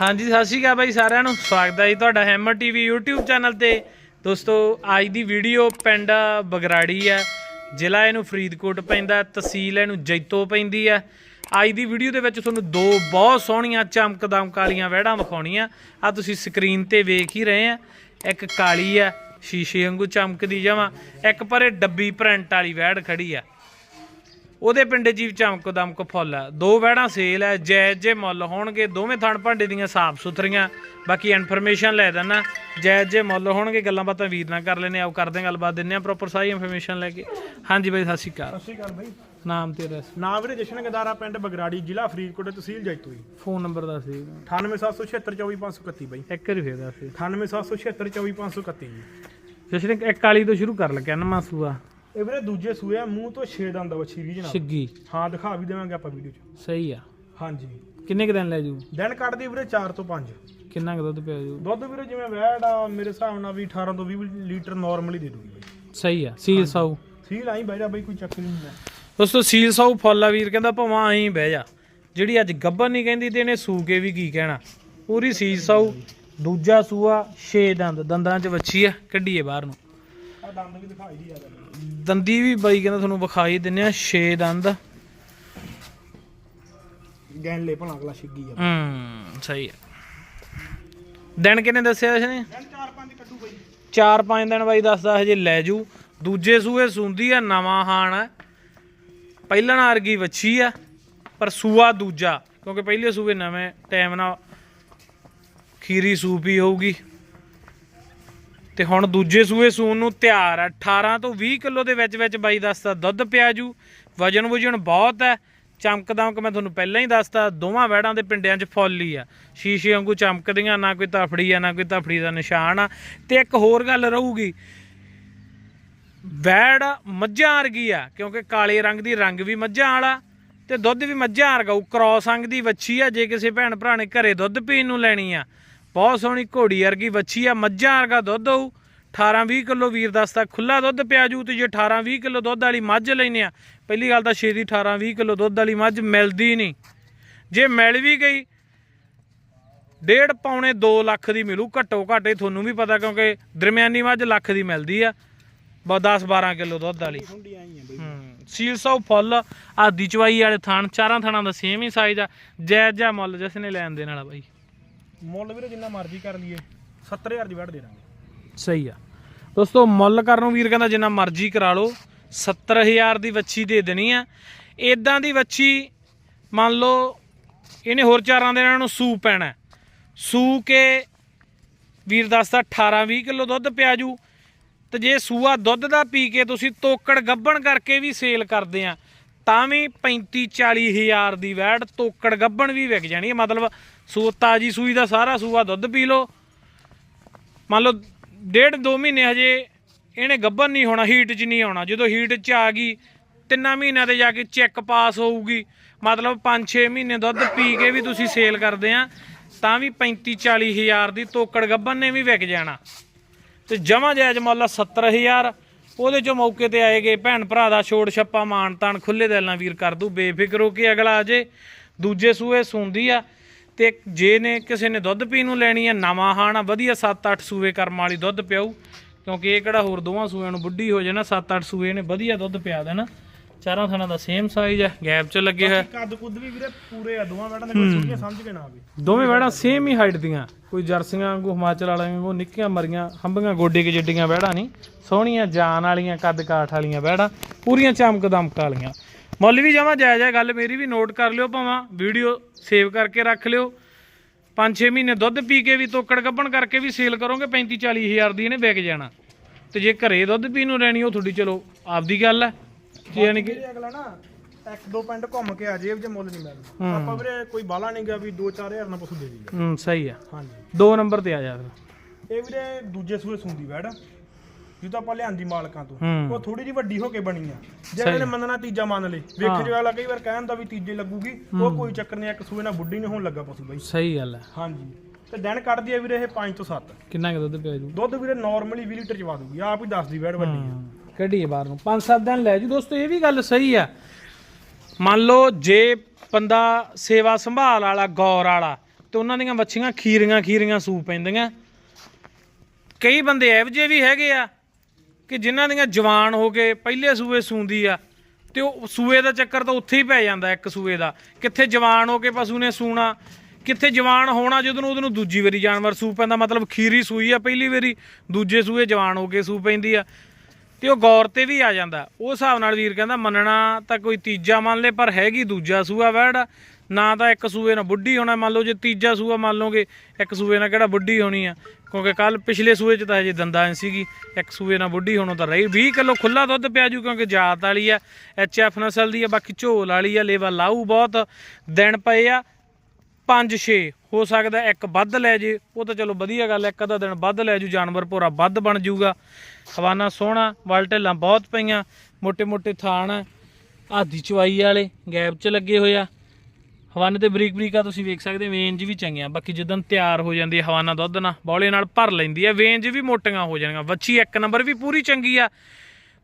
ਹਾਂਜੀ, ਸਤਿ ਸ਼੍ਰੀ ਅਕਾਲ ਬਾਈ ਸਾਰਿਆਂ ਨੂੰ। ਸਵਾਗਤ ਹੈ ਜੀ ਤੁਹਾਡਾ ਹੈਮਰ ਟੀਵੀ YouTube ਚੈਨਲ ਤੇ। ਦੋਸਤੋ, ਅੱਜ ਦੀ ਵੀਡੀਓ ਪਿੰਡ ਬਗਰਾੜੀ ਹੈ। ਜ਼ਿਲ੍ਹਾ ਇਹਨੂੰ ਫਰੀਦਕੋਟ ਪੈਂਦਾ ਤਹਿਸੀਲ ਇਹਨੂੰ ਜੈਤੋ ਪੈਂਦੀ ਹੈ। ਅੱਜ ਦੀ ਵੀਡੀਓ ਦੇ ਵਿੱਚ ਤੁਹਾਨੂੰ ਦੋ ਬਹੁਤ ਸੋਹਣੀਆਂ ਚਮਕਦਮ ਕਾਲੀਆਂ ਵਹਿੜਾਂ ਵਿਖਾਉਣੀਆਂ। ਆ ਤੁਸੀਂ ਸਕਰੀਨ ਤੇ ਵੇਖ ਹੀ ਰਹੇ ਆ ਇੱਕ ਕਾਲੀ ਆ ਸ਼ੀਸ਼ੇ ਵਾਂਗੂ ਚਮਕਦੀ ਜਾਵਾਂ ਇੱਕ ਪਰੇ ਡੱਬੀ ਪ੍ਰਿੰਟ ਵਾਲੀ ਵਹਿੜ ਖੜੀ ਆ ਉਹਦੇ ਪਿੰਡੇ ਜੀਵ ਚਮਕ ਦਮਕ ਫੁੱਲ ਆ। ਦੋ ਵਹਿੜਾਂ ਸੇਲ ਹੈ ਜਾਇਜ਼ ਜੇ ਮੁੱਲ ਹੋਣਗੇ ਦੋਵੇਂ ਥਣ ਭਾਂਡੇ ਦੀਆਂ ਸਾਫ਼ ਸੁਥਰੀਆਂ। ਬਾਕੀ ਇਨਫੋਰਮੇਸ਼ਨ ਲੈ ਦੇਣਾ ਜਾਇਜ਼ ਜੇ ਮੁੱਲ ਹੋਣਗੇ ਗੱਲਾਂ ਬਾਤਾਂ ਵੀਰ ਨਾਲ ਕਰ ਲੈਨੇ ਆਓ ਕਰਦੇ ਹਾਂ ਗੱਲਬਾਤ ਦਿੰਨੇ ਆ ਪ੍ਰੋਪਰ ਸਾਰੀ ਇਨਫੋਰਮੇਸ਼ਨ ਲੈ ਕੇ। ਹਾਂਜੀ ਬਾਈ ਸਤਿ ਸ਼੍ਰੀ ਅਕਾਲ। ਸਤਿ ਸ਼੍ਰੀ ਅਕਾਲ ਬਾਈ। ਨਾਮ ਤੇਰਾ ਨਾਮ ਵੀਰੇ ਜਸ਼ਨ ਗਦਾਰਾ ਪਿੰਡ ਬਗਰਾੜੀ ਜ਼ਿਲ੍ਹਾ ਫਰੀਦਕੋਟ ਤਹਿਸੀਲ ਜੈਤੋ ਜੀ ਫੋਨ ਨੰਬਰ ਦੱਸ ਦੇ। 98776244531 ਬਾਈ। ਇੱਕ ਵਾਰੀ ਫੇਰ ਦੱਸ ਦੇ। 98776244531 ਜੀ। ਜਸ਼ਨ ਇੱਕ ਕਾਲੀ ਤੋਂ ਸ਼ੁਰੂ ਕਰ ਲੱਗਿਆ ਨਵਾਂ ਸੂਆ ਇਹ ਵੀਰੇ ਦੂਜੇ ਸੂਏ ਆ ਮੂੰਹ ਤੋਂ 6 ਦੰਦ ਵੱਛੀ ਰੀ ਜਨਾਬ। ਛਿੱਗੀ। ਹਾਂ ਦਿਖਾ ਵੀ ਦੇਵਾਂਗੇ ਆਪਾਂ ਵੀਡੀਓ 'ਚ। ਸਹੀ ਆ। ਹਾਂਜੀ। ਕਿੰਨੇ ਕੁ ਦਿਨ ਲੈ ਜੂ? ਦਿਨ ਕੱਢਦੀ ਵੀਰੇ 4 ਤੋਂ 5 ਕਿੰਨਾ ਕੁ ਦੁੱਧ ਪਿਆ ਜੂ? ਦੁੱਧ ਵੀਰੇ ਜਿਵੇਂ ਵੈੜ ਆ ਮੇਰੇ ਹਿਸਾਬ ਨਾਲ ਵੀ 18 ਤੋਂ 20 ਲੀਟਰ ਨਾਰਮਲੀ ਦੇ ਦੂਗੀ। ਬਾਈ ਸਹੀ ਆ ਸੀਲ ਸਾਊ। ਸੀਲ ਆਈ ਬਹਿ ਜਾ ਬਾਈ ਕੋਈ ਚੱਕਰ ਨਹੀਂ ਹੁੰਦਾ ਦੋਸਤੋ ਸੀਲ ਸਾਊ ਫੁੱਲ ਵੀਰ ਕਹਿੰਦਾ ਭਵਾਂ ਆਹੀਂ ਬਹਿ ਜਾ। ਜਿਹੜੀ ਅੱਜ ਗੱਬਰ ਨਹੀਂ ਕਹਿੰਦੀ ਤੇ ਇਹਨੇ ਸੂ ਕੇ ਵੀ ਕੀ ਕਹਿਣਾ? ਪੂਰੀ ਸੀਲ ਸਾਊ ਦੂਜਾ ਸੂਆ 6 ਦੰਦ ਦੰਦਾਂ 'ਚ ਵੱਛੀ ਆ ਕੱਢੀਏ ਬਾਹਰ ਨੂੰ। ਆ ਦੰਦ ਵੀ ਦਿਖਾਈ ਦੀ ਆ ਦੰਦੀ ਵੀ ਬਾਈ ਕਹਿੰਦਾ ਤੁਹਾਨੂੰ ਵਿਖਾਈ ਦਿੰਨੇ ਆ 6 ਦੰਦ। ਗੈਨ ਲੈ ਭਲਾ ਅਗਲਾ ਛਿੱਗੀ ਆ। ਹੂੰ ਸਹੀ ਆ। ਦਿਨ ਕਿੰਨੇ ਦੱਸਿਆ ਇਸਨੇ ਦਿਨ 4-5 ਕੱਢੂ ਬਾਈ। 4-5 ਦਿਨ ਬਾਈ ਦੱਸਦਾ ਹਜੇ ਲੈ ਜੂ। ਦੂਜੇ ਸੂਏ ਸੁੰਦੀ ਆ ਨਵਾਂ ਹਾਣ ਆ। ਪਹਿਲਾਂ ਨਾਲ ਅਰਗੀ ਵੱਛੀ ਆ ਪਰ ਸੂਆ ਦੂਜਾ। ਕਿਉਂਕਿ ਪਹਿਲੇ ਸੂਏ ਨਵੇਂ ਟਾਈਮ ਨਾਲ ਖੀਰੀ ਸੂਪੀ ਹੋਊਗੀ। ਤੇ ਹੁਣ ਦੂਜੇ ਸੂਏ ਸੂਣ ਨੂੰ ਤਿਆਰ ਆ। 18 ਤੋਂ 20 ਕਿਲੋ ਦੇ ਵਿੱਚ ਵਿੱਚ ਬਾਈ ਦੱਸਦਾ ਦੁੱਧ ਪਿਆ ਜੂ। ਵਜਨ ਵੁਜਨ ਬਹੁਤ ਹੈ ਚਮਕਦਮਕ ਮੈਂ ਤੁਹਾਨੂੰ ਪਹਿਲਾਂ ਹੀ ਦੱਸਤਾ, ਦੋਵਾਂ ਵੈੜਾਂ ਦੇ ਪਿੰਡਿਆਂ 'ਚ ਫੁੱਲ ਹੀ ਆ। ਸ਼ੀਸ਼ੇ ਵਾਂਗੂ ਚਮਕਦੀਆਂ, ਨਾ ਕੋਈ ਤਫੜੀ ਆ, ਨਾ ਕੋਈ ਤਫੜੀ ਦਾ ਨਿਸ਼ਾਨ ਆ। ਤੇ ਇੱਕ ਹੋਰ ਗੱਲ ਰਹੂਗੀ ਵੈੜ ਮੱਝਾਂ ਵਰਗੀ ਆ, ਕਿਉਂਕਿ ਕਾਲੇ ਰੰਗ ਦੀ ਰੰਗ ਵੀ ਮੱਝਾਂ ਵਾਲਾ ਤੇ ਦੁੱਧ ਵੀ ਮੱਝਾਂ ਵਰਗਾ। ਉਹ ਕ੍ਰੋਸ ਅੰਗ ਦੀ ਵੱਛੀ ਆ, ਜੇ ਕਿਸੇ ਭੈਣ ਭਰਾ ਨੇ ਘਰੇ ਦੁੱਧ ਪੀਣ ਨੂੰ ਲੈਣੀ ਆ ਬਹੁਤ ਸੋਹਣੀ ਘੋੜੀ ਵਰਗੀ ਵੱਛੀ ਆ, ਮੱਝਾਂ ਵਰਗਾ ਦੁੱਧ ਹੋਊ। 18 20 ਕਿਲੋ ਵੀਰ ਦੱਸਦਾ ਖੁੱਲਾ ਦੁੱਧ ਪਿਆ ਜੂ ਤੇ ਜੇ 18 20 ਕਿਲੋ ਦੁੱਧ ਵਾਲੀ ਮੱਝ ਲੈਨੇ ਆ, ਪਹਿਲੀ ਗੱਲ ਤਾਂ ਛੇਤੀ 18 20 ਕਿਲੋ ਦੁੱਧ ਵਾਲੀ ਮੱਝ ਮਿਲਦੀ ਨਹੀਂ। ਜੇ ਮਿਲ ਵੀ ਗਈ, ਡੇਢ ਪੌਣੇ 2 ਲੱਖ ਦੀ ਮਿਲੂ, ਘੱਟੋ ਘੱਟ ਇਹ ਤੁਹਾਨੂੰ ਵੀ ਪਤਾ ਕਿਉਂਕਿ ਦਰਮਿਆਨੀ ਮੱਝ ਲੱਖ ਦੀ ਮਿਲਦੀ ਆ ਬਸ 10 12 ਕਿਲੋ ਦੁੱਧ ਵਾਲੀ। ਹੁੰਡੀ ਸੀਲ ਸੌ ਫੁੱਲ, ਆਦੀ ਚਵਾਈ ਵਾਲੇ ਥਾਣ ਚਾਰਾਂ ਥਾਣਾਂ ਦਾ ਸੇਮ ਹੀ ਸਾਈਜ਼ ਆ ਜਾਇਜ਼ ਜਿਹਾ ਮੁੱਲ ਜਿਸ ਨੇ ਲੈਣ ਦੇਣ ਵਾਲਾ ਬਾਈ। ਮੁੱਲ ਵੀਰੇ ਜਿੰਨਾ ਮਰਜ਼ੀ ਕਰ ਲਈਏ 70000 ਦੀ ਵੜ ਦੇ ਦਾਂਗੇ। ਸਹੀ ਆ। ਦੋਸਤੋ, ਮੁੱਲ ਕਰਨ ਵੀਰ ਕਹਿੰਦਾ ਜਿੰਨਾ ਮਰਜ਼ੀ ਕਰਾ ਲਓ 70000 ਦੀ ਵੱਛੀ ਦੇ ਦੇਣੀ ਆ। ਇਦਾਂ ਦੀ ਵੱਛੀ, ਮੰਨ ਲਓ, ਇਹਨੇ ਹੋਰ ਚਾਰਾਂ ਦਿਨਾਂ ਨੂੰ ਸੂ ਪੈਣਾ। ਸੂ ਕੇ ਵੀਰ ਦੱਸਦਾ 18 20 ਕਿਲੋ ਦੁੱਧ ਪਿਆ ਜੂ ਤੇ ਜੇ ਸੂਆ ਦੁੱਧ ਦਾ ਪੀ ਕੇ ਤੁਸੀਂ ਤੋਕੜ ਗੱਬਣ ਕਰਕੇ ਵੀ ਸੇਲ ਕਰਦੇ ਆ, ਤਾਂ ਵੀ 35 40 ਹਜ਼ਾਰ ਦੀ ਵੈੜ ਤੋਕੜ ਗੱਬਣ ਵੀ ਵਿਕ ਜਾਣੀ ਹੈ ਮਤਲਬ ਸੂ ਤਾਜੀ ਸੂਈ ਦਾ ਸਾਰਾ ਸੂਆ ਦੁੱਧ ਪੀ ਲਓ। ਮੰਨ ਲਓ ਡੇਢ ਦੋ ਮਹੀਨੇ ਹਜੇ ਇਹਨੇ ਗੱਭਰ ਨਹੀਂ ਹੋਣਾ ਹੀਟ 'ਚ ਨਹੀਂ ਆਉਣਾ। ਜਦੋਂ ਹੀਟ 'ਚ ਆ ਗਈ, ਤਿੰਨਾਂ ਮਹੀਨਿਆਂ ਤੇ ਜਾ ਕੇ ਚੈੱਕ ਪਾਸ ਹੋਊਗੀ। ਮਤਲਬ 5-6 ਮਹੀਨੇ ਦੁੱਧ ਪੀ ਕੇ ਵੀ ਤੁਸੀਂ ਸੇਲ ਕਰਦੇ ਆ, ਤਾਂ ਵੀ 35-40 ਹਜ਼ਾਰ ਦੀ ਤੋਕੜ ਗੱਭਰ ਨੇ ਵੀ ਵਿਕ ਜਾਣਾ। ਤੇ ਜਮਾ ਜਾਇਜ਼ ਮੁੱਲ ਆ 70000 ਉਹਦੇ ਚੋਂ ਮੌਕੇ ਤੇ ਆਏਗੇ ਭੈਣ ਭਰਾ ਦਾ ਛੋੜ ਛੱਪਾ ਮਾਣ ਤਾਣ ਖੁੱਲੇ ਦਿਲ ਨਾਲ ਵੀਰ ਕਰ ਦੂ ਬੇਫਿਕਰ ਹੋ ਕੇ ਅਗਲਾ ਆ ਜੇ। ਦੂਜੇ ਸੂਏ ਸੁੰਦੀ ਆ। ਤੇ ਜੇ ਨੇ ਕਿਸੇ ਨੇ ਦੁੱਧ ਪੀਣ ਨੂੰ ਲੈਣੀ ਆ ਨਵਾਂ ਹਾਣਾ ਵਧੀਆ 7-8 ਸੂਏ ਕਰਮ ਵਾਲੀ ਦੁੱਧ ਪਿਆਊ ਕਿਉਂਕਿ ਇਹ ਕਿਹੜਾ ਹੋਰ ਦੋਵਾਂ ਸੂਆਂ ਨੂੰ ਬੁੱਢੀ ਹੋ ਜਾਣਾ 7-8 ਸੂਏ ਨੇ ਵਧੀਆ ਦੁੱਧ ਪਿਆ ਦੇਣਾ। ਚਾਰਾਂ ਥਾਣਾ ਦਾ ਸੇਮ ਸਾਈਜ਼ ਆ ਗੈਪ 'ਚ ਲੱਗੇ ਹੋਇਆ ਕੱਦ ਕੁੱਦ ਵੀ ਵੀਰੇ ਪੂਰੇ ਆ ਦੋਵਾਂ ਬੈਠਾਂ ਦੇ ਕੋਈ ਛੋਟੀਆਂ ਸਮਝ ਕੇ ਨਾ ਆਵੇ। ਦੋਵੇਂ ਵਹਿੜਾਂ ਸੇਮ ਹੀ ਹਾਈਟ ਦੀਆਂ। ਕੋਈ ਜਰਸੀਆਂ ਵਾਂਗੂ ਹਿਮਾਚਲ ਵਾਲਿਆਂ ਵਾਂਗੂ ਨਿੱਕੀਆਂ ਮਰੀਆਂ ਹੰਬੀਆਂ ਗੋਡੇ ਕੇ ਜਿੱਡੀਆਂ ਵਹਿੜਾਂ ਨਹੀਂ ਸੋਹਣੀਆਂ ਜਾਨ ਵਾਲੀਆਂ ਕੱਦ ਕਾਠ ਵਾਲੀਆਂ ਵਹਿੜਾਂ ਪੂਰੀਆਂ ਚਮਕ ਦਮਕ ਵਾਲੀਆਂ। ਮੁੱਲ ਵੀ ਜਮਾ ਜਾਇਜ਼ ਹੈ ਗੱਲ ਮੇਰੀ ਵੀ ਨੋਟ ਕਰ ਲਿਓ ਭਾਵਾਂ ਵੀਡੀਓ ਸੇਵ ਕਰਕੇ ਰੱਖ ਲਿਓ। 5-6 ਮਹੀਨੇ ਦੁੱਧ ਪੀ ਕੇ ਵੀ ਤੋਕੜ ਕੱਢਣ ਕਰਕੇ ਵੀ ਸੇਲ ਕਰੋਗੇ 35-40 ਹਜ਼ਾਰ ਦੀ ਇਹਨੇ ਵਿਕ ਜਾਣਾ। ਤੇ ਜੇ ਘਰੇ ਦੁੱਧ ਪੀਣ ਨੂੰ ਰਹਿਣੀ ਉਹ ਤੁਹਾਡੀ ਚਲੋ ਆਪਦੀ ਗੱਲ ਹੈ। ਜੇ ਯਾਨੀ ਕਿ ਅਗਲਾ ਨਾ ਇੱਕ ਦੋ ਪਿੰਡ ਘੁੰਮ ਕੇ ਆ ਜੇਬ 'ਚ ਮੁੱਲ ਨਹੀਂ ਮਿਲਦਾ। ਆਪਾਂ ਵੀਰੇ ਕੋਈ ਬਾਲਾ ਨਹੀਂ ਗਿਆ ਵੀ 2-4000 ਨਾਲ ਪਸ਼ੂ ਦੇ ਦਈਏ। ਹੂੰ ਸਹੀ ਆ ਹਾਂਜੀ। ਦੋ ਨੰਬਰ ਤੇ ਆ ਜਾ ਫਿਰ। ਇਹ ਵੀਰੇ ਦੂਜੇ ਸੂਏ ਸੁੰਦੀ ਵੈੜ ਜਦੋਂ ਆਪਾਂ ਲਿਆਂਦੀ ਮਾਲਕਾਂ ਤੋਂ ਉਹ ਥੋੜੀ ਜਿਹੀ ਵੱਡੀ ਹੋ ਕੇ ਬਣੀ ਆ ਜੇ ਇਹਨੇ ਮੰਨਣਾ ਤੀਜਾ ਮੰਨ ਲੇ। ਵੇਖਣ ਜੋ ਵਾਲਾ ਕਈ ਵਾਰ ਕਹਿੰਦਾ ਵੀ ਤੀਜੇ ਲੱਗੂਗੀ ਉਹ ਕੋਈ ਚੱਕਰ ਨਹੀਂ ਇੱਕ ਸੂਏ ਨਾਲ ਬੁੱਢੀ ਨਹੀਂ ਹੋਣ ਲੱਗਾ ਪਸ਼ੂ ਬਾਈ। ਸਹੀ ਗੱਲ ਹੈ। ਹਾਂਜੀ। ਤੇ ਦਿਨ ਕੱਢਦੀ ਆ ਵੀਰੇ ਇਹ 5 ਤੋਂ 7 ਕਿੰਨਾ ਕੁ ਦੁੱਧ ਪਿਆ ਜੂ ਦੁੱਧ ਵੀਰੇ ਨਾਰਮਲੀ 20 ਲੀਟਰ ਚਵਾ ਦੂਗੀ ਆਪ ਹੀ ਦੱਸਦੀ ਵੈੜ ਵੱਡੀ ਆ। ਕੱਢੀਏ ਬਾਹਰ ਨੂੰ। 5-7 ਦਿਨ ਲੈ ਜੂ ਦੋਸਤੋ ਇਹ ਵੀ ਗੱਲ ਸਹੀ ਆ। ਮੰਨ ਲਓ ਜੇ ਬੰਦਾ ਸੇਵਾ ਸੰਭਾਲ ਵਾਲਾ ਗੌਰ ਵਾਲਾ ਤੇ ਉਹਨਾਂ ਦੀਆਂ ਵੱਛੀਆਂ ਖੀਰੀਆਂ ਖੀਰੀਆਂ ਸੂ ਪੈਂਦੀਆਂ। ਕਈ ਬੰਦੇ ਇਹੋ ਜਿਹੇ ਵੀ ਹੈਗੇ ਆ ਕਿ ਜਿਨ੍ਹਾਂ ਦੀਆਂ ਜਵਾਨ ਹੋ ਕੇ ਪਹਿਲੇ ਸੂਏ ਸੂੰਦੀ ਆ, ਤੇ ਉਹ ਸੂਏ ਦਾ ਚੱਕਰ ਤਾਂ ਉੱਥੇ ਹੀ ਪੈ ਜਾਂਦਾ ਇੱਕ ਸੂਏ ਦਾ। ਕਿੱਥੇ ਜਵਾਨ ਹੋ ਕੇ ਪਸ਼ੂ ਨੇ ਸੂਣਾ, ਕਿੱਥੇ ਜਵਾਨ ਹੋਣਾ ਜਦੋਂ ਉਹਦੇ ਨੂੰ ਦੂਜੀ ਵਾਰੀ ਜਾਨਵਰ ਸੂ ਪੈਂਦਾ, ਮਤਲਬ ਖੀਰੀ ਸੂਈ ਆ ਪਹਿਲੀ ਵਾਰੀ, ਦੂਜੇ ਸੂਏ ਜਵਾਨ ਹੋ ਕੇ ਸੂ ਪੈਂਦੀ ਆ। ਤੇ ਉਹ ਗੌਰ ਤੇ ਵੀ ਆ ਜਾਂਦਾ। ਉਹ ਹਿਸਾਬ ਨਾਲ ਵੀਰ ਕਹਿੰਦਾ, ਮੰਨਣਾ ਤਾਂ ਕੋਈ ਤੀਜਾ ਮੰਨ ਲੇ, ਪਰ ਹੈਗੀ ਦੂਜਾ ਸੂਆ ਵੈੜ ਆ। ਨਾ ਤਾਂ ਇੱਕ ਸੂਏ ਨਾਲ ਬੁੱਢੀ ਹੋਣਾ, ਮੰਨ ਲਓ ਜੇ ਤੀਜਾ ਸੂਆ ਮੰਨ ਲਓਗੇ, ਇੱਕ ਸੂਏ ਨਾਲ ਕਿਹੜਾ ਬੁੱਢੀ ਹੋਣੀ ਆ? ਕਿਉਂਕਿ ਕੱਲ ਪਿਛਲੇ ਸੂਏ 'ਚ ਤਾਂ ਹਜੇ ਦੰਦਾਂ ਨਹੀਂ ਸੀਗੀ, ਇੱਕ ਸੂਏ ਨਾਲ ਬੁੱਢੀ ਹੋਣੋਂ ਤਾਂ ਰਹੀ। 20 ਕਿਲੋ ਖੁੱਲਾ ਦੁੱਧ ਪਿਆ ਜੂ ਕਿਉਂਕਿ ਜਾਤ ਵਾਲੀ ਆ, ਐਚ ਐਫ ਨਸਲ ਦੀ ਆ, ਬਾਕੀ ਝੋਲ ਵਾਲੀ ਆ, ਲੇਵਾ ਲਾਊ ਬਹੁਤ। ਦਿਨ ਪਏ ਆ 5-6 ਹੋ ਸਕਦਾ ਇੱਕ ਵੱਧ ਲੈ ਜੇ, ਉਹ ਤਾਂ ਚਲੋ ਵਧੀਆ ਗੱਲ ਇੱਕ ਅੱਧਾ ਦਿਨ ਵੱਧ ਲੈ ਜੂ, ਜਾਨਵਰ ਪੂਰਾ ਵੱਧ ਬਣ ਜੂਗਾ। ਹਵਾਨਾ ਸੋਹਣਾ ਵਲਟੇਲਾਂ ਬਹੁਤ ਪਈਆਂ ਮੋਟੇ ਮੋਟੇ ਥਾਣ ਆਦੀ ਚਵਾਈ ਵਾਲੇ, ਗੈਪ 'ਚ ਲੱਗੇ ਹੋਇਆ ਹਵਾਨੇ ਤੇ ਬਰੀਕ ਬਰੀਕ ਆ ਤੁਸੀਂ ਵੇਖ ਸਕਦੇ ਵੇਂਜ ਵੀ ਚੰਗੀਆਂ। ਬਾਕੀ ਜਦੋਂ ਤਿਆਰ ਹੋ ਜਾਂਦੀ ਹੈ ਹਵਾਨਾ ਦੁੱਧ ਨਾਲ ਬੌਲੇ ਨਾਲ ਭਰ ਲੈਂਦੀ ਹੈ ਵੇਂਜ ਵੀ ਮੋਟੀਆਂ ਹੋ ਜਾਣਗੀਆਂ। ਵੱਛੀ ਇੱਕ ਨੰਬਰ ਵੀ ਪੂਰੀ ਚੰਗੀ ਆ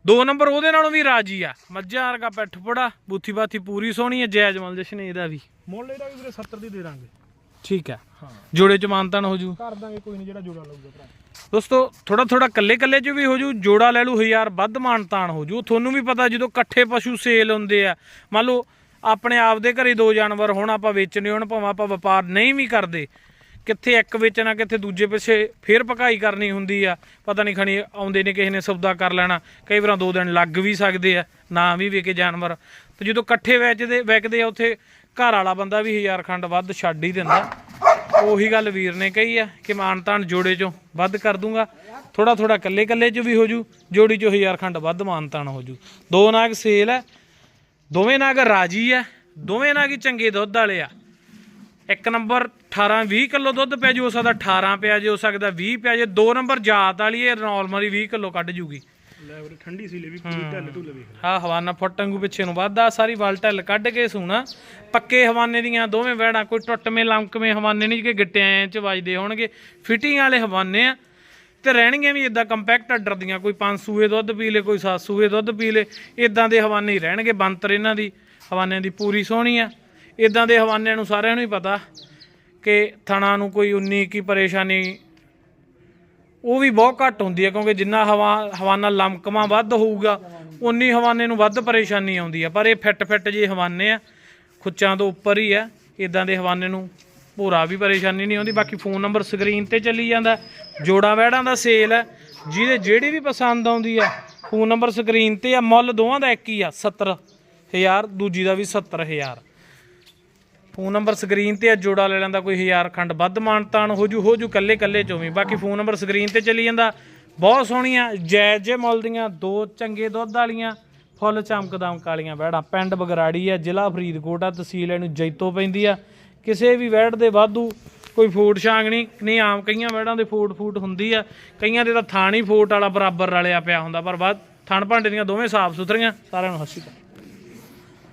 ਦੋ ਨੰਬਰ ਉਹਦੇ ਨਾਲੋਂ ਵੀ ਰਾਜੀ ਆ। ਮੱਝਾਂ ਵਰਗਾ ਪਿੱਠ ਪੜਾ ਬੂਥੀ ਬਾਥੀ ਪੂਰੀ ਸੋਹਣੀ ਹੈ ਜਾਇਜ਼ ਮੁੱਲ ਜਸ਼ਨ ਇਹਦਾ ਵੀ। ਮੁੱਲ ਇਹਦਾ ਵੀ ਵੀਰੇ 70 ਦੀ ਦੇ ਦਾਂਗੇ। ਠੀਕ ਹਾਂ। ਜੋੜੇ ਚ ਮਾਨਤਾਨ ਹੋ ਜੂ। ਕਰ ਦਾਂਗੇ ਕੋਈ ਨਹੀਂ ਜਿਹੜਾ ਜੋੜਾ ਲਊਗਾ ਭਰਾ। ਦੋਸਤੋ ਥੋੜਾ ਥੋੜਾ ਕੱਲੇ ਕੱਲੇ ਚ ਵੀ ਹੋ ਜੂ ਜੋੜਾ ਲੈ ਲੂ ਹਜ਼ਾਰ ਵੱਧ ਮਾਨਤਾਨ ਹੋ ਜੂ। ਤੁਹਾਨੂੰ ਵੀ ਪਤਾ ਜਦੋਂ ਇਕੱਠੇ ਪਸ਼ੂ ਸੇਲ ਹੁੰਦੇ ਆ। ਮੰਨ ਲਓ ਆਪਣੇ ਆਪ ਦੇ ਘਰੇ ਦੋ ਜਾਨਵਰ ਹੋਣ, ਆਪਾਂ ਵੇਚਣੇ ਹੋਣ, ਭਾਵੇਂ ਆਪਾਂ ਵਪਾਰ ਨਹੀਂ ਵੀ ਕਰਦੇ। ਕਿੱਥੇ ਇੱਕ ਵੇਚਣਾ ਕਿੱਥੇ ਦੂਜੇ ਪਿੱਛੇ ਫੇਰ ਪਕਾਈ ਕਰਨੀ ਹੁੰਦੀ ਆ। ਪਤਾ ਨਹੀਂ ਖਣੀ ਆਉਂਦੇ ਨੇ ਕਿਸੇ ਨੇ ਸੌਦਾ ਕਰ ਲੈਣਾ। ਕਈ ਵਾਰਾਂ ਦੋ ਦਿਨ ਲੱਗ ਵੀ ਸਕਦੇ ਆ, ਨਾ ਵੀ ਵੇਕੇ ਜਾਨਵਰ। ਤੇ ਜਦੋਂ ਇਕੱਠੇ ਵੇਚਦੇ, ਵਿਕਦੇ ਆ, ਉੱਥੇ ਘਰ ਵਾਲਾ ਬੰਦਾ ਵੀ ਹਜ਼ਾਰ ਖੰਡ ਵੱਧ ਛੱਡ ਹੀ ਦਿੰਦਾ। ਉਹੀ ਗੱਲ ਵੀਰ ਨੇ ਕਹੀ ਆ ਕਿ ਮਾਨਤਾਨ ਜੋੜੇ ਚੋਂ ਵੱਧ ਕਰ ਦੂੰਗਾ। ਥੋੜਾ ਥੋੜਾ ਕੱਲੇ ਕੱਲੇ ਚ ਵੀ ਹੋ ਜੂ, ਜੋੜੀ ਚੋਂ ਹਜ਼ਾਰ ਖੰਡ ਵੱਧ ਮਾਨਤਾਨ ਹੋ ਜੂ। ਦੋ ਨਾਗ ਸੇਲ ਹੈ ਦੋਵੇਂ ਨਾਗ ਰਾਜੀ ਆ ਦੋਵੇਂ ਨਾਗ ਹੀ ਚੰਗੇ ਦੁੱਧ ਵਾਲੇ ਆ? ਇੱਕ ਨੰਬਰ 18 20 ਕਿਲੋ ਦੁੱਧ ਪਿਆ ਜੀ ਹੋ ਸਕਦਾ 18 ਪਿਆ ਜੀ ਹੋ ਸਕਦਾ 20 ਪਿਆ ਜੇ। ਦੋ ਨੰਬਰ ਜਾਤ ਵਾਲੀ ਇਹ ਨਾਰਮਲੀ 20 ਕਿਲੋ ਕੱਢ ਜੂਗੀ। ਲੈ ਵੀਰੇ ਠੰਡੀ ਸੀ ਲੈ ਵੀ ਪੂਰੀ ਢੱਲ ਢੁੱਲ ਵੇਖ ਹਾਂ ਹਵਾਨਾ ਫੁੱਟਾਂਗੂ ਪਿੱਛੇ ਨੂੰ ਵੱਧਦਾ ਸਾਰੀ ਵਲ ਢੱਲ ਕੱਢ ਕੇ ਸੂਣਾ। ਪੱਕੇ ਹਵਾਨੇ ਦੀਆਂ ਦੋਵੇਂ ਵੈੜਾਂ ਕੋਈ ਟੁੱਟਵੇਂ ਲੰਕਵੇਂ ਹਵਾਨੇ ਨਹੀਂ ਕਿ ਗਿੱਟਿਆਂ 'ਚ ਵੱਜਦੇ ਹੋਣਗੇ। ਫਿਟਿੰਗ ਵਾਲੇ ਹਵਾਨੇ ਆ। ਤੇ ਰਹਿਣਗੀਆਂ ਵੀ ਇਦਾਂ ਕੰਪੈਕਟ ਅੱਡਰ ਦੀਆਂ, ਕੋਈ 5 ਸੂਏ ਦੁੱਧ ਪੀ ਲੇ, ਕੋਈ 7 ਸੂਏ ਦੁੱਧ ਪੀ ਲੇ ਇਦਾਂ ਦੇ ਹਵਾਨੇ ਹੀ ਰਹਿਣਗੇ ਬੰਤਰ ਇਹਨਾਂ ਦੀ, ਹਵਾਨਿਆਂ ਦੀ ਪੂਰੀ ਸੋਹਣੀ ਆ। ਇਦਾਂ ਦੇ ਹਵਾਨਿਆਂ ਨੂੰ ਸਾਰਿਆਂ ਨੂੰ ਹੀ ਪਤਾ ਕਿ ਥਣਾ ਨੂੰ ਕੋਈ 19 ਕੀ ਪਰੇਸ਼ਾਨੀ, ਉਹ ਵੀ ਬਹੁਤ ਘੱਟ ਹੁੰਦੀ ਹੈ ਕਿਉਂਕਿ ਜਿੰਨਾ ਹਵਾ, ਹਵਾਨਾ ਲਮਕਮਾ ਵੱਧ ਹੋਊਗਾ, ਉਨੀ ਹਵਾਨੇ ਨੂੰ ਵੱਧ ਪਰੇਸ਼ਾਨੀ ਆਉਂਦੀ ਆ। ਪਰ ਇਹ ਫਿੱਟ ਫਿੱਟ ਜੇ ਹਵਾਨੇ ਆ, ਖੁੱਚਾਂ ਤੋਂ ਉੱਪਰ ਹੀ ਆ ਇਦਾਂ ਦੇ ਹਵਾਨੇ ਨੂੰ ਭੂਰਾ ਵੀ ਪਰੇਸ਼ਾਨੀ ਨਹੀਂ ਆਉਂਦੀ, ਬਾਕੀ ਫੋਨ ਨੰਬਰ ਸਕਰੀਨ ਤੇ ਚੱਲੀ ਜਾਂਦਾ। ਜੋੜਾ ਵਹਿੜਾਂ ਦਾ ਸੇਲ ਹੈ, ਜਿਹਦੇ ਜਿਹੜੀ ਵੀ ਪਸੰਦ ਆਉਂਦੀ ਆ ਫੋਨ ਨੰਬਰ ਸਕਰੀਨ ਤੇ ਆ, ਮੁੱਲ ਦੋਵਾਂ ਦਾ ਇੱਕ ਹੀ ਆ 70000 ਦੂਜੀ ਦਾ ਵੀ 70000 ਫੋਨ ਨੰਬਰ ਸਕਰੀਨ ਤੇ ਆ, ਜੋੜਾ ਲੈ ਲੈਂਦਾ ਕੋਈ 1000 ਖੰਡ, ਵੱਧ ਮਾਨਤਾਨ ਹੋ ਜੂ ਹੋ ਜੂ, ਕੱਲੇ ਕੱਲੇ ਚੋਂ ਵੀ। ਬਾਕੀ ਫੋਨ ਨੰਬਰ ਸਕਰੀਨ ਤੇ ਚੱਲੀ ਜਾਂਦਾ, ਬਹੁਤ ਸੋਹਣੀਆਂ ਜਾਇਜ਼ ਜੇ ਮੁੱਲ ਦੀਆਂ, ਦੋ ਚੰਗੇ ਦੁੱਧ ਵਾਲੀਆਂ, ਫੁੱਲ ਚਮਕਦਮਕ ਵਾਲੀਆਂ ਵੈੜਾਂ। ਪਿੰਡ ਬਗਰਾੜੀ ਆ ਜ਼ਿਲ੍ਹਾ ਫਰੀਦਕੋਟ ਆ, ਤਹਿਸੀਲ ਇਹਨੂੰ ਜੈਤੋ ਪੈਂਦੀ ਆ। ਕਿਸੇ ਵੀ ਵੈੜ ਦੇ ਵਾਧੂ ਕੋਈ ਫੂਟ ਛਾਂਗਣੀ ਨਹੀਂ ਆਮ ਕਈਆਂ ਵੈੜਾਂ ਦੇ ਫੂਟ ਫੂਟ ਹੁੰਦੀ ਆ। ਕਈਆਂ ਦੇ ਤਾਂ ਥਾਣ ਹੀ ਫੋਟ ਵਾਲਾ ਬਰਾਬਰ ਰਲਿਆ ਪਿਆ ਹੁੰਦਾ, ਪਰ ਵੱਧ ਥਣ ਭਾਂਡੇ ਦੀਆਂ ਦੋਵੇਂ ਸਾਫ਼ ਸੁਥਰੀਆਂ ਸਾਰਿਆਂ ਨੂੰ ਹੱਸੀ